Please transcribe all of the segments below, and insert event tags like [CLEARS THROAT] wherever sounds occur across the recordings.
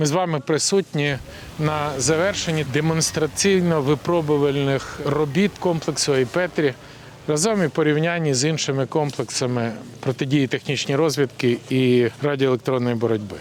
Ми з вами присутні на завершенні демонстраційно-випробувальних робіт комплексу Айпетрі разом і порівнянні з іншими комплексами протидії технічній розвідки і радіоелектронної боротьби.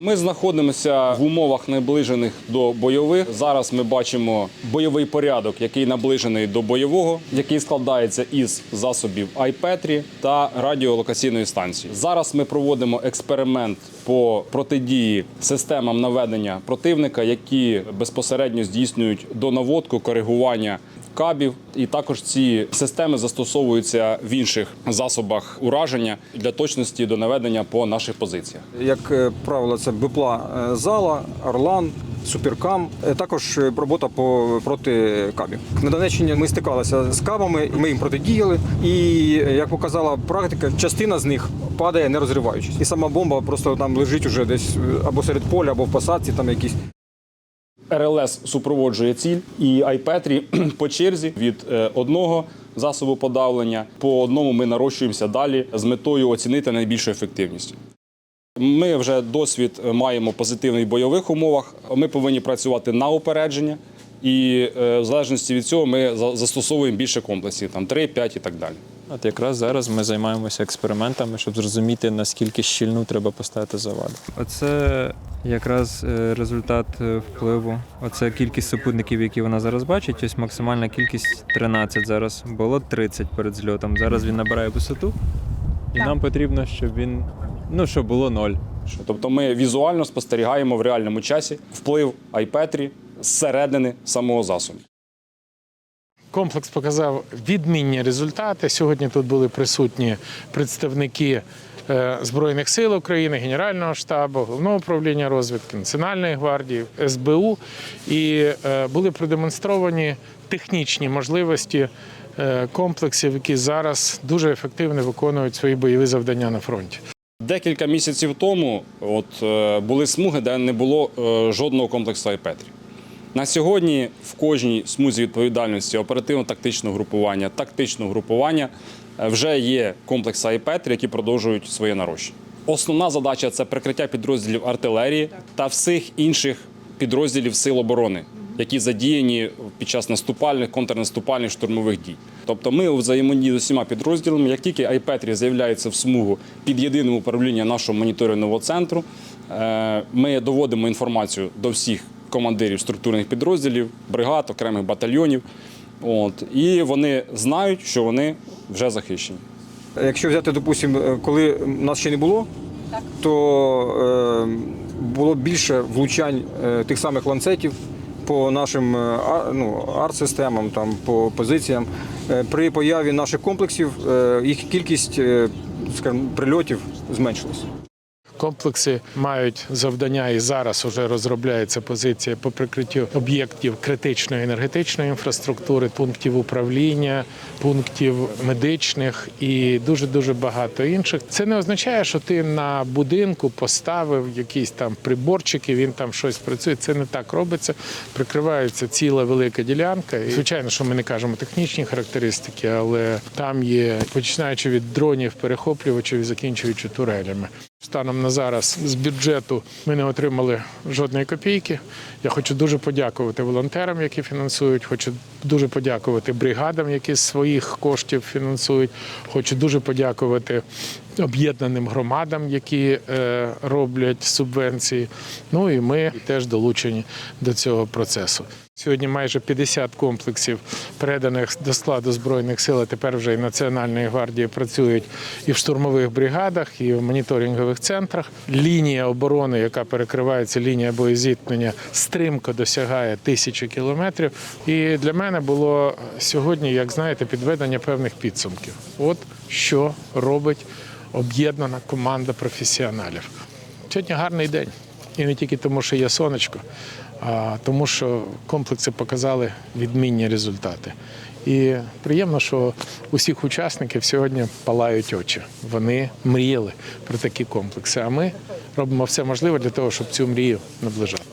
Ми знаходимося в умовах наближених до бойових. Зараз ми бачимо бойовий порядок, який наближений до бойового, який складається із засобів iPetri та радіолокаційної станції. Зараз ми проводимо експеримент по протидії системам наведення противника, які безпосередньо здійснюють донаводку, коригування кабів, і також ці системи застосовуються в інших засобах ураження для точності до наведення по наших позиціях. Як е, правило, це бипла е, зала, Орлан, Суперкам. Е, Також робота по проти кабів. На Донеччині ми стикалися з кабами, ми їм протидіяли. І як показала практика, частина з них падає не розриваючись. І сама бомба просто там лежить уже десь або серед поля, або в посадці, там якісь. РЛС супроводжує ціль, і Айпетрі [CLEARS THROAT] по черзі від е, одного засобу подавлення по одному ми нарощуємося далі з метою оцінити найбільшу ефективність. Ми вже досвід маємо позитивний в бойових умовах. Ми повинні працювати на упередження, і е, в залежності від цього ми застосовуємо більше комплексів, там 3, 5 і так далі. От якраз зараз ми займаємося експериментами, щоб зрозуміти, наскільки щільну треба поставити заваду. Оце якраз е, результат е, впливу. Оце кількість супутників, які вона зараз бачить. Ось максимальна кількість 13 зараз. Було 30 перед зльотом. Зараз він набирає висоту, і нам потрібно, щоб він ну щоб було ноль. Тобто ми візуально спостерігаємо в реальному часі вплив Айпетрі зсередини самого засобу. Комплекс показав відмінні результати. Сьогодні тут були присутні представники Збройних сил України, Генерального штабу, головного управління розвідки, Національної гвардії, СБУ, і е, були продемонстровані технічні можливості е, комплексів, які зараз дуже ефективно виконують свої бойові завдання на фронті. Декілька місяців тому от, е, були смуги, де не було е, жодного комплексу Айпетрі. На сьогодні в кожній смузі відповідальності оперативно-тактичного групування, тактичного групування е, вже є комплекси Айпетрі, які продовжують своє нарощення. Основна задача це прикриття підрозділів артилерії та всіх інших підрозділів сил оборони, які задіяні під час наступальних, контрнаступальних штурмових дій. Тобто ми у взаємодії з усіма підрозділами, як тільки Айпетрі з'являється в смугу під єдиним управлінням нашого моніторингового центру, е, ми доводимо інформацію до всіх командирів структурних підрозділів, бригад, окремих батальйонів. От, і вони знають, що вони вже захищені. Якщо взяти, допустимо, коли нас ще не було, то е, було більше влучань е, тих самих ланцетів по нашим е, ну, арт-системам, там, по позиціям. Е, при появі наших комплексів е, їх кількість е, скажімо, прильотів зменшилась. Комплекси мають завдання і зараз вже розробляється позиція по прикриттю об'єктів критичної енергетичної інфраструктури, пунктів управління, пунктів медичних і дуже дуже багато інших. Це не означає, що ти на будинку поставив якісь там приборчики, він там щось працює. Це не так робиться. Прикривається ціла велика ділянка. І, звичайно, що ми не кажемо технічні характеристики, але там є починаючи від дронів, перехоплювачів і закінчуючи турелями. Станом на зараз з бюджету ми не отримали жодної копійки. Я хочу дуже подякувати волонтерам, які фінансують. Хочу дуже подякувати бригадам, які з своїх коштів фінансують. Хочу дуже подякувати об'єднаним громадам, які е, роблять субвенції. Ну і ми теж долучені до цього процесу. Сьогодні майже 50 комплексів переданих до складу збройних сил. а Тепер вже і Національної гвардії працюють і в штурмових бригадах, і в моніторингових центрах. Лінія оборони, яка перекривається, лінія боєзіткнення, стрімко досягає тисячі кілометрів. І для мене було сьогодні, як знаєте, підведення певних підсумків. От що робить об'єднана команда професіоналів. Сьогодні гарний день. І не тільки тому, що є сонечко, а тому, що комплекси показали відмінні результати. І приємно, що усіх учасників сьогодні палають очі. Вони мріяли про такі комплекси. А ми робимо все можливе для того, щоб цю мрію наближати.